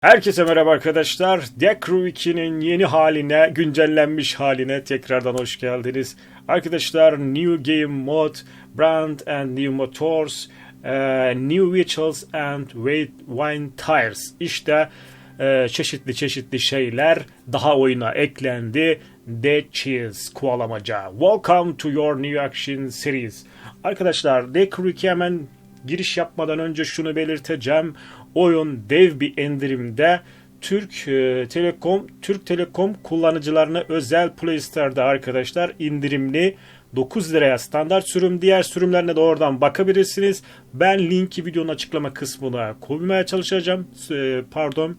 Herkese merhaba arkadaşlar. Deck Crew 2'nin yeni haline, güncellenmiş haline tekrardan hoş geldiniz. Arkadaşlar New Game Mode, Brand and New Motors, eh, New Vehicles and Wine Tires. İşte eh, çeşitli çeşitli şeyler daha oyuna eklendi. Dead Cheese kovalamaca. Welcome to your new action series. Arkadaşlar Deck Crew 2 hemen giriş yapmadan önce şunu belirteceğim. Oyun dev bir indirimde Türk e, Telekom Türk Telekom kullanıcılarına özel Play Store'da arkadaşlar indirimli 9 liraya standart sürüm. Diğer sürümlerine de oradan bakabilirsiniz. Ben linki videonun açıklama kısmına koymaya çalışacağım. E, pardon.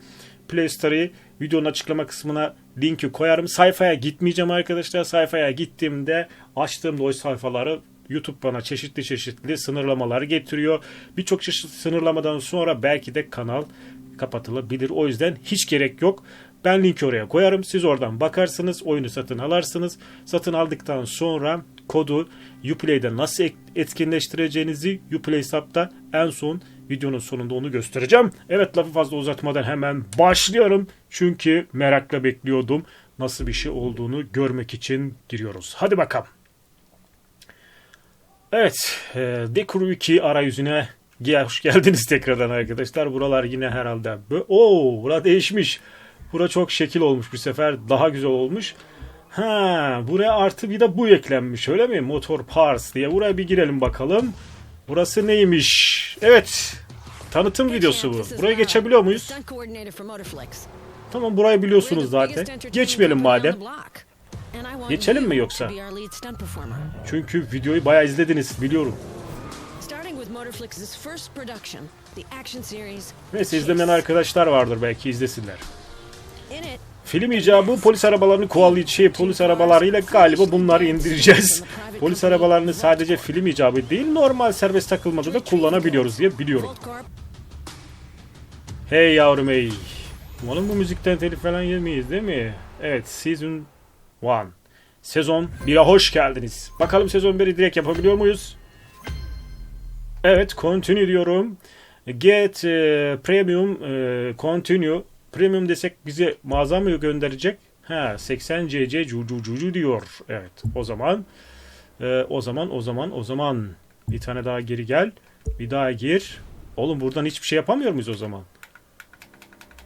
Play Store'ı videonun açıklama kısmına linki koyarım. Sayfaya gitmeyeceğim arkadaşlar. Sayfaya gittiğimde açtığımda o sayfaları YouTube bana çeşitli çeşitli sınırlamalar getiriyor. Birçok çeşitli sınırlamadan sonra belki de kanal kapatılabilir. O yüzden hiç gerek yok. Ben linki oraya koyarım. Siz oradan bakarsınız. Oyunu satın alarsınız. Satın aldıktan sonra kodu Uplay'de nasıl etkinleştireceğinizi Uplay hesapta en son videonun sonunda onu göstereceğim. Evet lafı fazla uzatmadan hemen başlıyorum. Çünkü merakla bekliyordum. Nasıl bir şey olduğunu görmek için giriyoruz. Hadi bakalım. Evet, e, Dekuru 2 arayüzüne hoş geldiniz tekrardan arkadaşlar. Buralar yine herhalde. Oo, bura değişmiş. Bura çok şekil olmuş bu sefer. Daha güzel olmuş. Ha, buraya artı bir de bu eklenmiş öyle mi? Motor Parts diye. Buraya bir girelim bakalım. Burası neymiş? Evet. Tanıtım videosu bu. Buraya geçebiliyor muyuz? Tamam burayı biliyorsunuz zaten. Geçmeyelim madem. Geçelim mi yoksa? Çünkü videoyu bayağı izlediniz biliyorum. Neyse izlemeyen arkadaşlar vardır belki izlesinler. Film icabı polis arabalarını kovalayıcı şey polis arabalarıyla galiba bunları indireceğiz. Polis arabalarını sadece film icabı değil normal serbest takılmada da kullanabiliyoruz diye biliyorum. Hey yavrum hey. Umarım bu müzikten telif falan yemeyiz değil mi? Evet Season 1. Sezon 1'e hoş geldiniz. Bakalım sezon 1'i direkt yapabiliyor muyuz? Evet continue diyorum. Get e, premium e, continue. Premium desek bize mağaza mı gönderecek? Ha 80 cc cucu cucu diyor. Evet o zaman e, o zaman o zaman o zaman bir tane daha geri gel. Bir daha gir. Oğlum buradan hiçbir şey yapamıyor muyuz o zaman?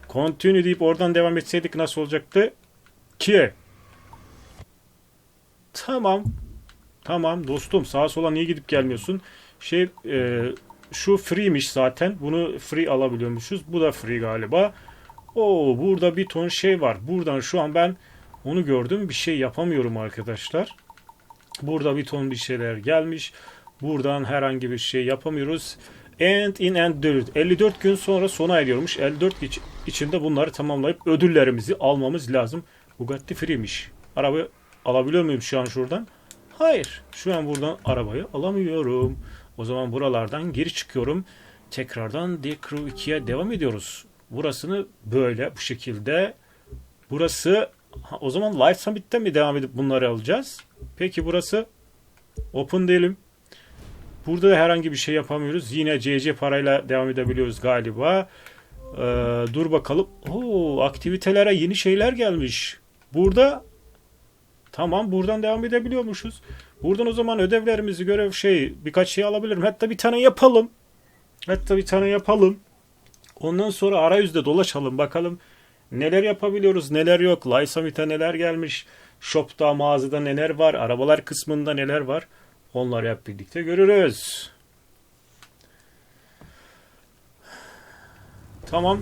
Continue deyip oradan devam etseydik nasıl olacaktı? Ki. Tamam. Tamam dostum sağa sola niye gidip gelmiyorsun? Şey e, şu free'miş zaten. Bunu free alabiliyormuşuz. Bu da free galiba. Oo burada bir ton şey var. Buradan şu an ben onu gördüm. Bir şey yapamıyorum arkadaşlar. Burada bir ton bir şeyler gelmiş. Buradan herhangi bir şey yapamıyoruz. And in and 54. 54 gün sonra sona eriyormuş. 54 iç- içinde bunları tamamlayıp ödüllerimizi almamız lazım. Bugatti Free'miş. Arabayı alabiliyor muyum şu an şuradan? Hayır. Şu an buradan arabayı alamıyorum. O zaman buralardan geri çıkıyorum. Tekrardan The Crew 2'ye devam ediyoruz. Burasını böyle bu şekilde. Burası ha, o zaman Live Summit'ten mi devam edip bunları alacağız? Peki burası Open diyelim. Burada da herhangi bir şey yapamıyoruz. Yine CC parayla devam edebiliyoruz galiba. Ee, dur bakalım. Oo, aktivitelere yeni şeyler gelmiş. Burada tamam buradan devam edebiliyormuşuz. Buradan o zaman ödevlerimizi görev şey birkaç şey alabilirim. Hatta bir tane yapalım. Hatta bir tane yapalım. Ondan sonra arayüzde dolaşalım bakalım neler yapabiliyoruz neler yok. Lysamit'e neler gelmiş. Shop'ta mağazada neler var. Arabalar kısmında neler var. Onları hep birlikte görürüz. Tamam.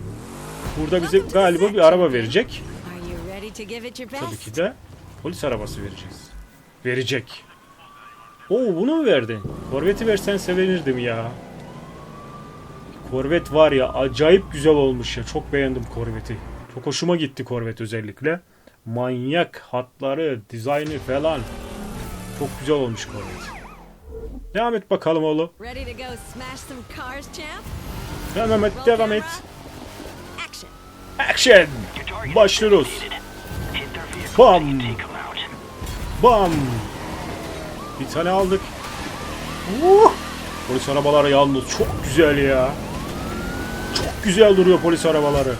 Burada bize galiba bir araba verecek. Tabii ki de polis arabası vereceğiz. Verecek. Oo bunu mu verdin? Korveti versen sevinirdim ya. Korvet var ya acayip güzel olmuş ya. Çok beğendim Korvet'i. Çok hoşuma gitti Korvet özellikle. Manyak hatları, dizaynı falan. Çok güzel olmuş Korvet. Devam et bakalım oğlum. Devam et, devam et. Action! Başlıyoruz. Bam! Bam! Bir tane aldık. Uh! Polis arabaları yalnız çok güzel ya. Çok güzel duruyor polis arabaları.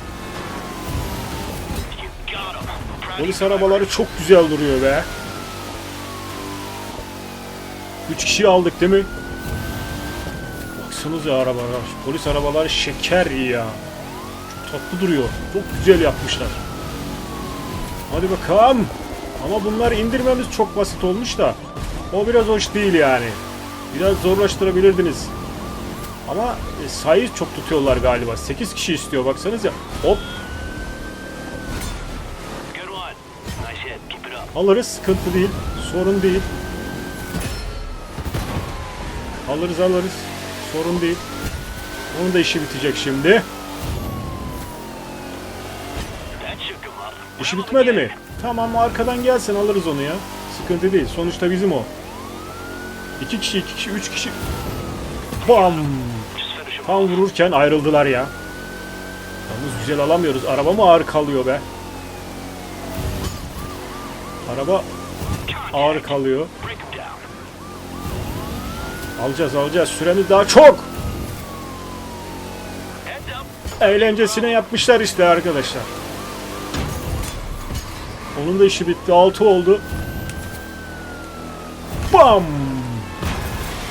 Polis arabaları çok güzel duruyor be. Üç kişi aldık değil mi? Baksanıza arabalar. Polis arabaları şeker ya. Çok tatlı duruyor. Çok güzel yapmışlar. Hadi bakalım. Ama bunları indirmemiz çok basit olmuş da. O biraz hoş değil yani. Biraz zorlaştırabilirdiniz. Ama e, sayı çok tutuyorlar galiba. 8 kişi istiyor. Hop. Keep it up. alırız sıkıntı değil. Sorun değil. Alırız alırız. Sorun değil. Onun da işi bitecek şimdi. İşi bitmedi mi? Tamam arkadan gelsin alırız onu ya. Sıkıntı değil. Sonuçta bizim o. İki kişi, iki kişi, üç kişi. Bam! Tam vururken ayrıldılar ya. Yalnız güzel alamıyoruz. Araba mı ağır kalıyor be? Araba ağır kalıyor. Alacağız alacağız. Süremiz daha çok. Eğlencesine yapmışlar işte arkadaşlar. Onun da işi bitti. 6 oldu. Bam!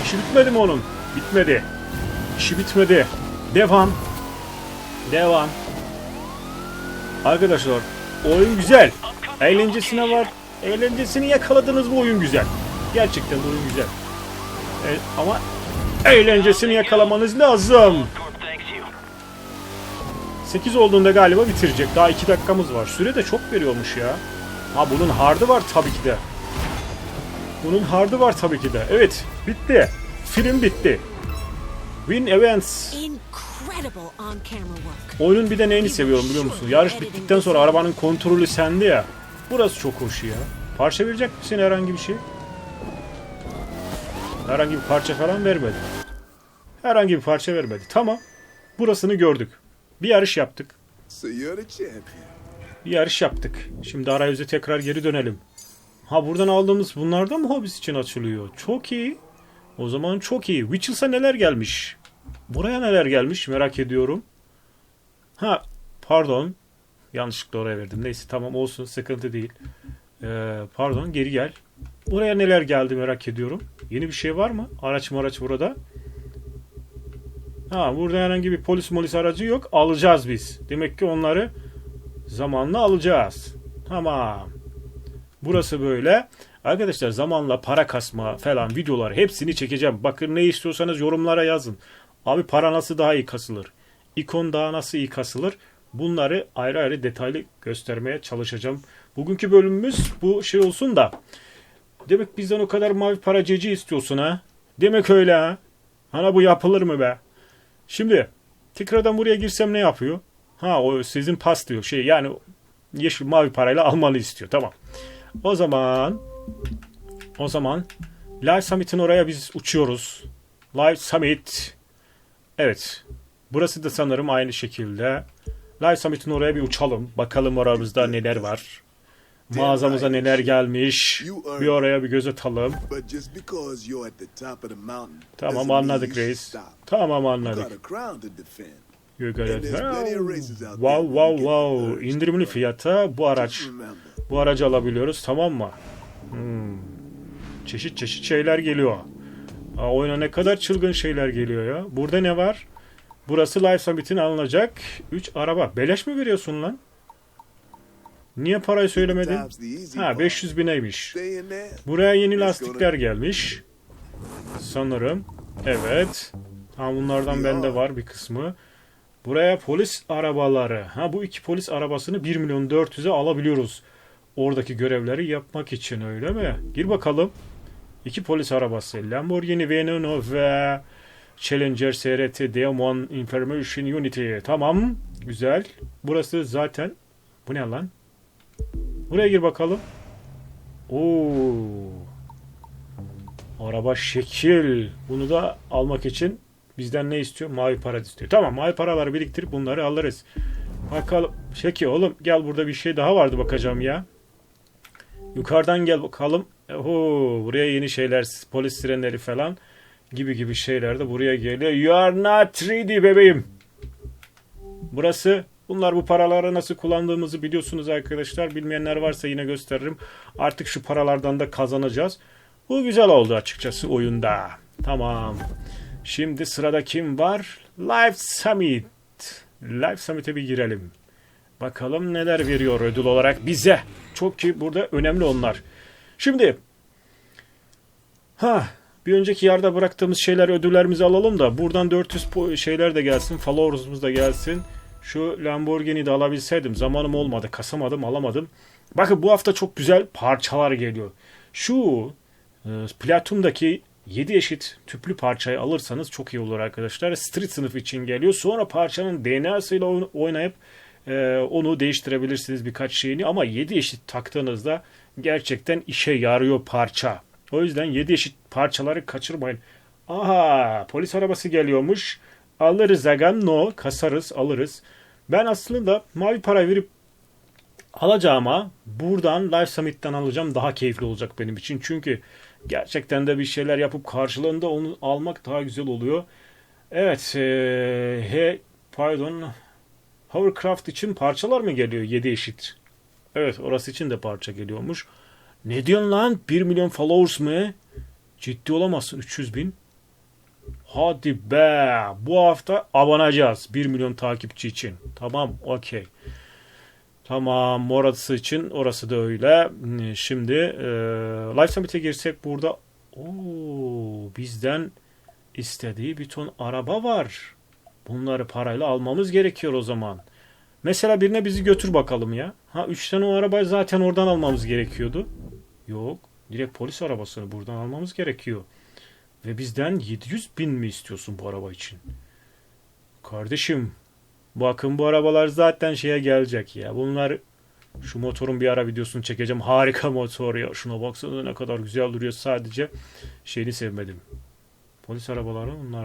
İşi bitmedi mi onun? Bitmedi. İşi bitmedi. Devam. Devam. Arkadaşlar oyun güzel. Eğlencesine var. Eğlencesini yakaladınız bu oyun güzel. Gerçekten oyun güzel. E, ama eğlencesini yakalamanız lazım. Corp thanks you. 8 olduğunda galiba bitirecek. Daha 2 dakikamız var. Süre de çok veriyormuş ya. Ha bunun hardı var tabii ki de. Bunun hardı var tabii ki de. Evet bitti. Film bitti. Win Events. Incredible on-camera work. Oyunun bir de neyini seviyorum biliyor musun? Yarış bittikten sonra arabanın kontrolü sende ya. Burası çok hoş ya. Parça verecek misin herhangi bir şey? Herhangi bir parça falan vermedi. Herhangi bir parça vermedi. Tamam. Burasını gördük. Bir yarış yaptık. So you're the champion. Bir yarış yaptık. Şimdi arayüze tekrar geri dönelim. Ha buradan aldığımız bunlardan mı hobis için açılıyor? Çok iyi. O zaman çok iyi. Witchels'a neler gelmiş? Buraya neler gelmiş merak ediyorum. Ha pardon. Yanlışlıkla oraya verdim. Neyse tamam olsun sıkıntı değil. Ee, pardon geri gel. Buraya neler geldi merak ediyorum. Yeni bir şey var mı? Araç maraç burada. Ha burada herhangi bir polis molis aracı yok. Alacağız biz. Demek ki onları zamanla alacağız. Tamam. Burası böyle. Arkadaşlar zamanla para kasma falan videolar hepsini çekeceğim. Bakın ne istiyorsanız yorumlara yazın. Abi para nasıl daha iyi kasılır? İkon daha nasıl iyi kasılır? Bunları ayrı ayrı detaylı göstermeye çalışacağım. Bugünkü bölümümüz bu şey olsun da. Demek bizden o kadar mavi para ceci istiyorsun ha? Demek öyle ha? Hani bu yapılır mı be? Şimdi tekrardan buraya girsem ne yapıyor? Ha o sizin pas diyor. Şey yani yeşil mavi parayla almanı istiyor. Tamam. O zaman o zaman Live Summit'in oraya biz uçuyoruz. Live Summit. Evet. Burası da sanırım aynı şekilde. Live Summit'in oraya bir uçalım. Bakalım oramızda neler var. Mağazamıza neler gelmiş. Bir oraya bir göz atalım. Tamam anladık reis. Tamam anladık. Got a crown to defend. You got it. And there's plenty of races out there Wow wow wow. urged İndirimli run. fiyata bu araç. Bu aracı alabiliyoruz tamam mı? Hmm. Çeşit çeşit şeyler geliyor. Aa, oyuna ne kadar çılgın şeyler geliyor ya. Burada ne var? Burası Live Summit'in alınacak 3 araba. Beleş mi veriyorsun lan? Niye parayı söylemedin? Ha part. 500 bineymiş. Buraya yeni lastikler gelmiş. Sanırım. Evet. Ha bunlardan bende var bir kısmı. Buraya polis arabaları. Ha bu iki polis arabasını 1 milyon 400'e alabiliyoruz. Oradaki görevleri yapmak için öyle mi? Gir bakalım. İki polis arabası. Lamborghini Veneno ve Challenger SRT D1 Information Unity. Tamam. Güzel. Burası zaten... Bu ne lan? Buraya gir bakalım. Oo. Araba şekil. Bunu da almak için bizden ne istiyor? Mavi para istiyor. Tamam mavi paraları biriktirip bunları alırız. Bakalım. Şeki oğlum gel burada bir şey daha vardı bakacağım ya. Yukarıdan gel bakalım. Oho, buraya yeni şeyler, polis sirenleri falan gibi gibi şeyler de buraya geliyor. You are not 3D bebeğim. Burası Bunlar bu paraları nasıl kullandığımızı biliyorsunuz arkadaşlar. Bilmeyenler varsa yine gösteririm. Artık şu paralardan da kazanacağız. Bu güzel oldu açıkçası oyunda. Tamam. Şimdi sırada kim var? Live Summit. Live Summit'e bir girelim. Bakalım neler veriyor ödül olarak bize. Çok ki burada önemli onlar. Şimdi ha bir önceki yarda bıraktığımız şeyler ödüllerimizi alalım da buradan 400 po- şeyler de gelsin. Followers'ımız da gelsin. Şu Lamborghini'yi de alabilseydim. Zamanım olmadı. Kasamadım alamadım. Bakın bu hafta çok güzel parçalar geliyor. Şu e, Platinum'daki 7 eşit tüplü parçayı alırsanız çok iyi olur arkadaşlar. Street sınıf için geliyor. Sonra parçanın DNA'sıyla oyn- oynayıp e, onu değiştirebilirsiniz birkaç şeyini. Ama 7 eşit taktığınızda gerçekten işe yarıyor parça. O yüzden 7 eşit parçaları kaçırmayın. Aha polis arabası geliyormuş. Alırız agam no kasarız alırız. Ben aslında mavi para verip alacağıma buradan Live Summit'ten alacağım daha keyifli olacak benim için. Çünkü gerçekten de bir şeyler yapıp karşılığında onu almak daha güzel oluyor. Evet, eee, he, pardon, Hovercraft için parçalar mı geliyor 7 eşit? Evet, orası için de parça geliyormuş. Ne diyorsun lan? 1 milyon followers mı? Ciddi olamazsın 300 bin. Hadi be. Bu hafta abanacağız 1 milyon takipçi için. Tamam, okey. Tamam, orası için orası da öyle. Şimdi e, Live Summit'e girsek burada Oo, bizden istediği bir ton araba var. Bunları parayla almamız gerekiyor o zaman. Mesela birine bizi götür bakalım ya. Ha 3 tane o arabayı zaten oradan almamız gerekiyordu. Yok. Direkt polis arabasını buradan almamız gerekiyor. Ve bizden 700 bin mi istiyorsun bu araba için? Kardeşim bakın bu arabalar zaten şeye gelecek ya. Bunlar şu motorun bir ara videosunu çekeceğim. Harika motor ya. Şuna baksana ne kadar güzel duruyor. Sadece şeyini sevmedim. Polis arabaları bunlar.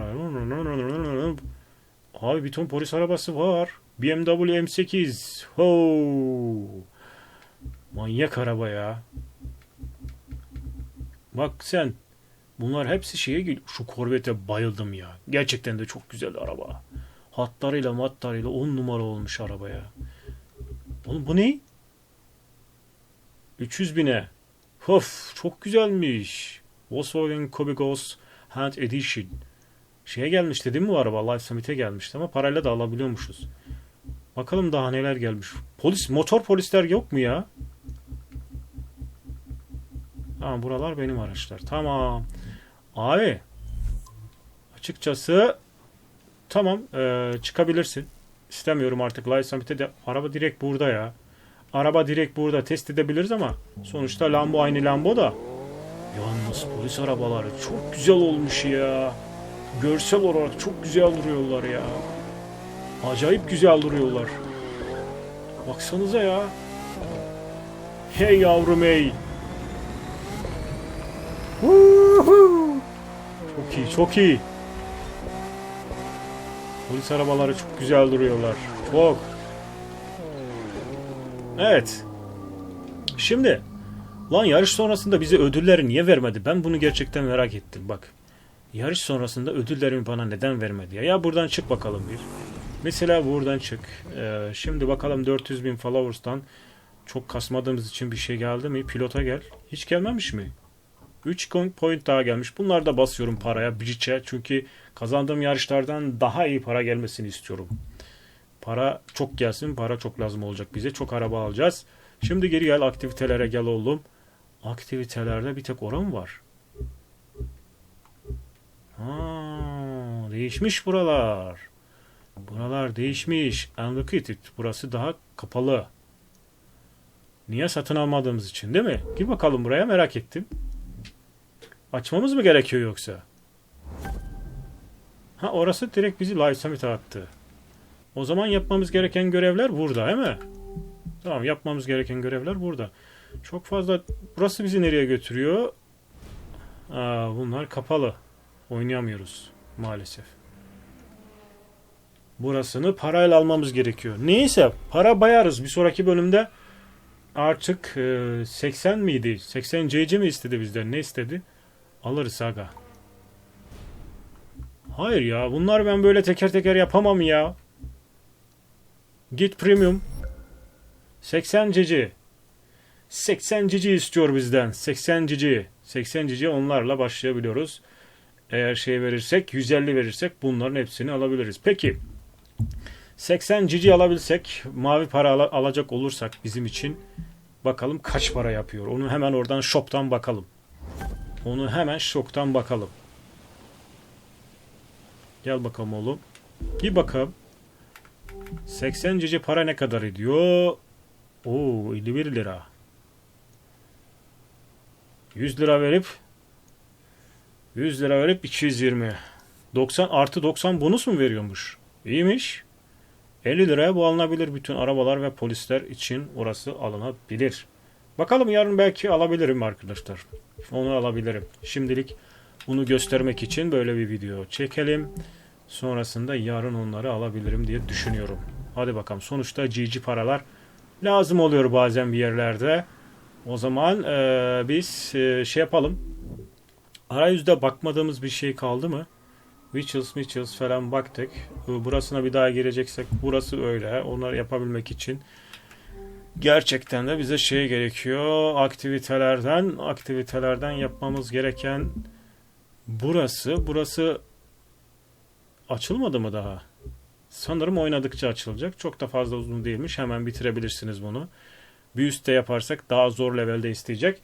Abi bir ton polis arabası var. BMW M8. Ho! Manyak araba ya. Bak sen. Bunlar hepsi şeye geliyor. Şu Corvette'e bayıldım ya. Gerçekten de çok güzel araba. Hatlarıyla matlarıyla 10 numara olmuş araba ya. Oğlum bu ne? 300 bine. Of çok güzelmiş. Volkswagen Kobigos Hand Edition. Şeye gelmişti değil mi bu araba? Live Summit'e gelmişti ama parayla da alabiliyormuşuz. Bakalım daha neler gelmiş. Polis, motor polisler yok mu ya? Tamam buralar benim araçlar. Tamam. Abi. Açıkçası tamam eee, çıkabilirsin. İstemiyorum artık Live Summit'e de. Araba direkt burada ya. Araba direkt burada test edebiliriz ama sonuçta Lambo aynı Lambo da. Yalnız polis arabaları çok güzel olmuş ya. Görsel olarak çok güzel duruyorlar ya. Acayip güzel duruyorlar. Baksanıza ya. Hey yavrum hey. Woohoo! Çok iyi, çok iyi. Polis arabaları çok güzel duruyorlar. Çok. Evet. Şimdi lan yarış sonrasında bize ödülleri niye vermedi? Ben bunu gerçekten merak ettim. Bak. Yarış sonrasında ödüllerimi bana neden vermedi ya? Ya buradan çık bakalım bir. Mesela buradan çık. Ee, şimdi bakalım 400 bin followers'tan çok kasmadığımız için bir şey geldi mi? Pilota gel. Hiç gelmemiş mi? 3 point daha gelmiş. Bunlar da basıyorum paraya, bridge'e. Çünkü kazandığım yarışlardan daha iyi para gelmesini istiyorum. Para çok gelsin. Para çok lazım olacak bize. Çok araba alacağız. Şimdi geri gel aktivitelere gel oğlum. Aktivitelerde bir tek oran var. Ha, değişmiş buralar. Buralar değişmiş. Unlocated. Burası daha kapalı. Niye satın almadığımız için değil mi? Gir bakalım buraya merak ettim. Açmamız mı gerekiyor yoksa? Ha orası direkt bizi Live Summit'e attı. O zaman yapmamız gereken görevler burada değil mi? Tamam yapmamız gereken görevler burada. Çok fazla... Burası bizi nereye götürüyor? Aa, bunlar kapalı. Oynayamıyoruz maalesef. Burasını parayla almamız gerekiyor. Neyse para bayarız. Bir sonraki bölümde artık e, 80 miydi? 80 CC mi istedi bizden? Ne istedi? Alırız aga. Hayır ya bunlar ben böyle teker teker yapamam ya. Git premium. 80 cici. 80 cici istiyor bizden. 80 cici. 80 cici onlarla başlayabiliyoruz. Eğer şey verirsek 150 verirsek bunların hepsini alabiliriz. Peki 80 cici alabilsek mavi para ala- alacak olursak bizim için bakalım kaç para yapıyor. Onu hemen oradan shop'tan bakalım. Onu hemen shop'tan bakalım. Gel bakalım oğlum. Bir bakalım. 80 cici para ne kadar ediyor? Oo 51 lira. 100 lira verip 100 lira verip 220. 90 artı 90 bonus mu veriyormuş? İyiymiş. 50 liraya bu alınabilir bütün arabalar ve polisler için orası alınabilir. Bakalım yarın belki alabilirim arkadaşlar. Onu alabilirim. Şimdilik bunu göstermek için böyle bir video çekelim. Sonrasında yarın onları alabilirim diye düşünüyorum. Hadi bakalım. Sonuçta GG paralar lazım oluyor bazen bir yerlerde. O zaman eee, biz eee, şey yapalım. Arayüzde bakmadığımız bir şey kaldı mı? Witches, Mitchells falan baktık. Burasına bir daha gireceksek burası öyle. Onları yapabilmek için gerçekten de bize şey gerekiyor. Aktivitelerden, aktivitelerden yapmamız gereken burası. Burası açılmadı mı daha? Sanırım oynadıkça açılacak. Çok da fazla uzun değilmiş. Hemen bitirebilirsiniz bunu. Bir üstte yaparsak daha zor levelde isteyecek.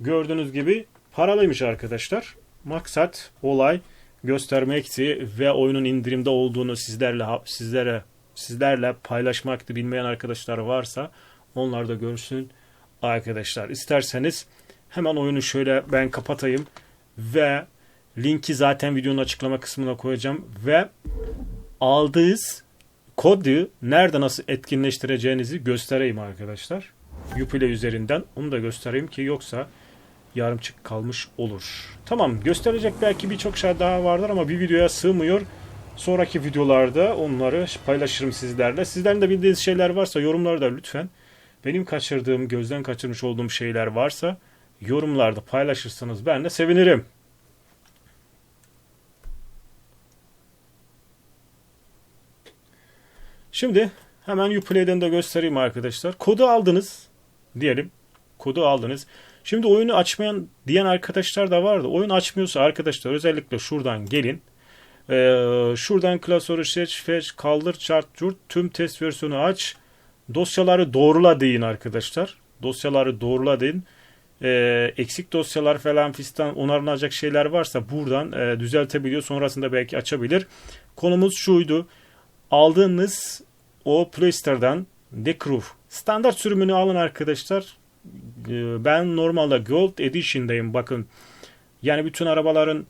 Gördüğünüz gibi paralıymış arkadaşlar. Maksat, olay göstermekti ve oyunun indirimde olduğunu sizlerle sizlere sizlerle paylaşmaktı. Bilmeyen arkadaşlar varsa onlar da görsün arkadaşlar. İsterseniz hemen oyunu şöyle ben kapatayım ve linki zaten videonun açıklama kısmına koyacağım ve aldığınız kodu nerede nasıl etkinleştireceğinizi göstereyim arkadaşlar. Uplay üzerinden onu da göstereyim ki yoksa yarımçık kalmış olur. Tamam gösterecek belki birçok şey daha vardır ama bir videoya sığmıyor. Sonraki videolarda onları paylaşırım sizlerle. Sizlerin de bildiğiniz şeyler varsa yorumlarda lütfen. Benim kaçırdığım, gözden kaçırmış olduğum şeyler varsa yorumlarda paylaşırsanız ben de sevinirim. Şimdi hemen Uplay'den de göstereyim arkadaşlar. Kodu aldınız diyelim. Kodu aldınız. Şimdi oyunu açmayan diyen arkadaşlar da vardı. Oyun açmıyorsa arkadaşlar özellikle şuradan gelin. Ee, şuradan klasörü seç, fetch, kaldır, chart, curt, tüm test versiyonu aç. Dosyaları doğrula deyin arkadaşlar. Dosyaları doğrula deyin. Ee, eksik dosyalar falan fistan onarılacak şeyler varsa buradan e, düzeltebiliyor. Sonrasında belki açabilir. Konumuz şuydu. Aldığınız o Play Store'dan standart sürümünü alın arkadaşlar. Ee, ben normalde Gold Edition'dayım bakın. Yani bütün arabaların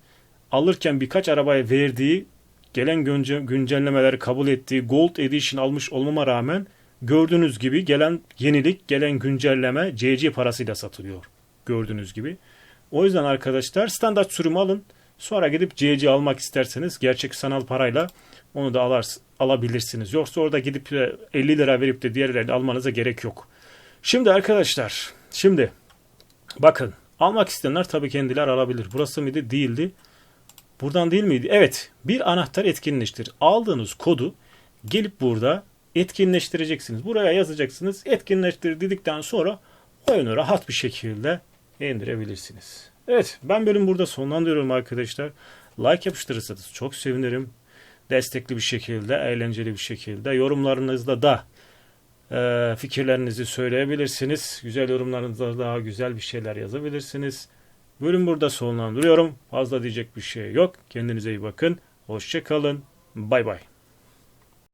alırken birkaç arabaya verdiği gelen günce- güncellemeleri kabul ettiği Gold Edition almış olmama rağmen gördüğünüz gibi gelen yenilik, gelen güncelleme CC parasıyla satılıyor. Gördüğünüz gibi. O yüzden arkadaşlar standart sürümü alın. Sonra gidip CC almak isterseniz gerçek sanal parayla onu da alarsın, alabilirsiniz. Yoksa orada gidip de 50 lira verip de diğerlerini almanıza gerek yok. Şimdi arkadaşlar, şimdi bakın almak isteyenler tabii kendiler alabilir. Burası mıydı? Değildi. Buradan değil miydi? Evet. Bir anahtar etkinleştir. Aldığınız kodu gelip burada etkinleştireceksiniz. Buraya yazacaksınız. Etkinleştir dedikten sonra oyunu rahat bir şekilde indirebilirsiniz. Evet ben bölüm burada sonlandırıyorum arkadaşlar. Like yapıştırırsanız çok sevinirim. Destekli bir şekilde, eğlenceli bir şekilde. Yorumlarınızda da e, fikirlerinizi söyleyebilirsiniz. Güzel yorumlarınızda daha güzel bir şeyler yazabilirsiniz. Bölüm burada sonlandırıyorum. Fazla diyecek bir şey yok. Kendinize iyi bakın. Hoşçakalın. Bay bay.